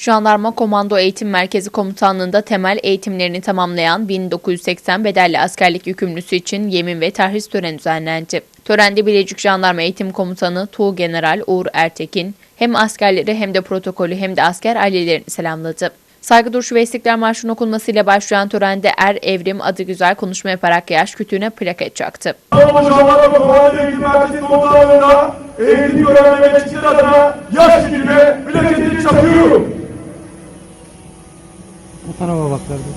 Jandarma Komando Eğitim Merkezi Komutanlığı'nda temel eğitimlerini tamamlayan 1980 bedelli askerlik yükümlüsü için yemin ve terhis töreni düzenlendi. Törende Bilecik Jandarma Eğitim Komutanı Tuğ General Uğur Ertekin hem askerleri hem de protokolü hem de asker ailelerini selamladı. Saygı duruşu ve İstiklal Marşı'nın okunmasıyla başlayan törende Er Evrim adı güzel konuşma yaparak yaş kütüğüne plaket çaktı. Eğitim görev ve adına yaş bilme plaketini çakıyorum. Bak kardeşim.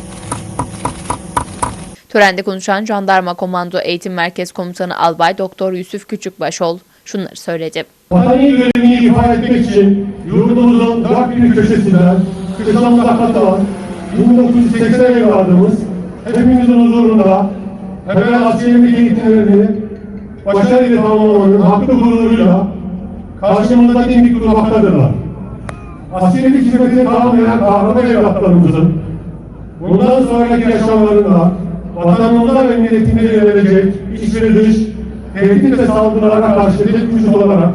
Törende konuşan Jandarma Komando Eğitim Merkez Komutanı Albay Doktor Yusuf Küçükbaşol şunları söyledi. Vatani görevini ifade etmek için yurdumuzun dört bir köşesinden kısa muzakkatılar 1980 evladımız hepimizin huzurunda temel askerlik eğitimlerini başarıyla tamamlamanın haklı gururuyla karşımızda dimdik durmaktadırlar. Askerlik hizmetini tamamlayan kahraman evlatlarımızın bundan sonraki yaşamlarında vatanımıza ve milletine yönelecek iç dış tehdit ve saldırılara karşı tek güç olarak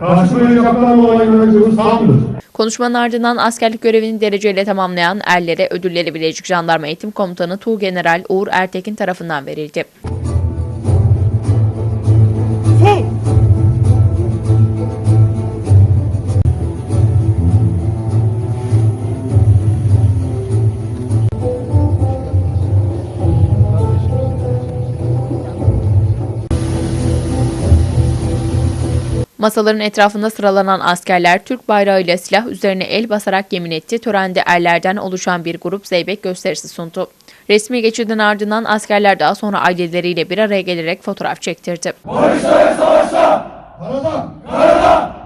karşı verecekler olan inancımız tamdır. Konuşmanın ardından askerlik görevini dereceyle tamamlayan erlere ödülleri Bilecik Jandarma Eğitim Komutanı Tuğ General Uğur Ertekin tarafından verildi. Masaların etrafında sıralanan askerler Türk bayrağıyla silah üzerine el basarak yemin etti. Törende erlerden oluşan bir grup zeybek gösterisi sundu. Resmi geçidin ardından askerler daha sonra aileleriyle bir araya gelerek fotoğraf çektirdi. Karada, karada,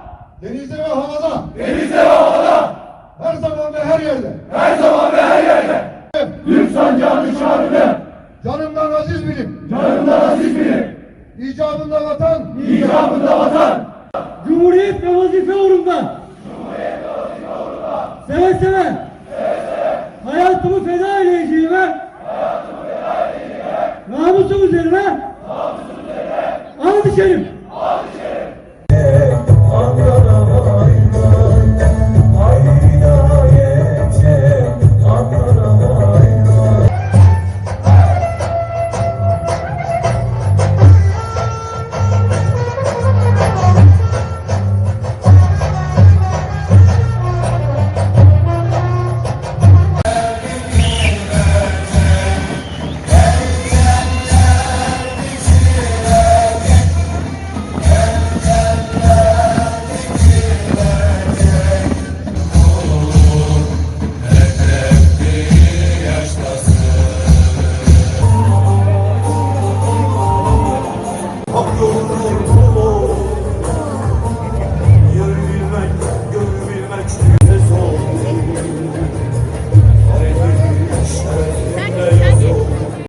denizde ve havada, denizde ve havada, her zaman ve her yerde, her zaman ve her yerde, Türk sancağını şanını, canımdan aziz bilip, canımdan aziz bilip, icabında vatan, icabında vatan, Cumhuriyet ve vazife uğrunda. Seve seve. Hayatımı feda edeceğime. Namusum üzerine. Namusum üzerine. Ant içerim.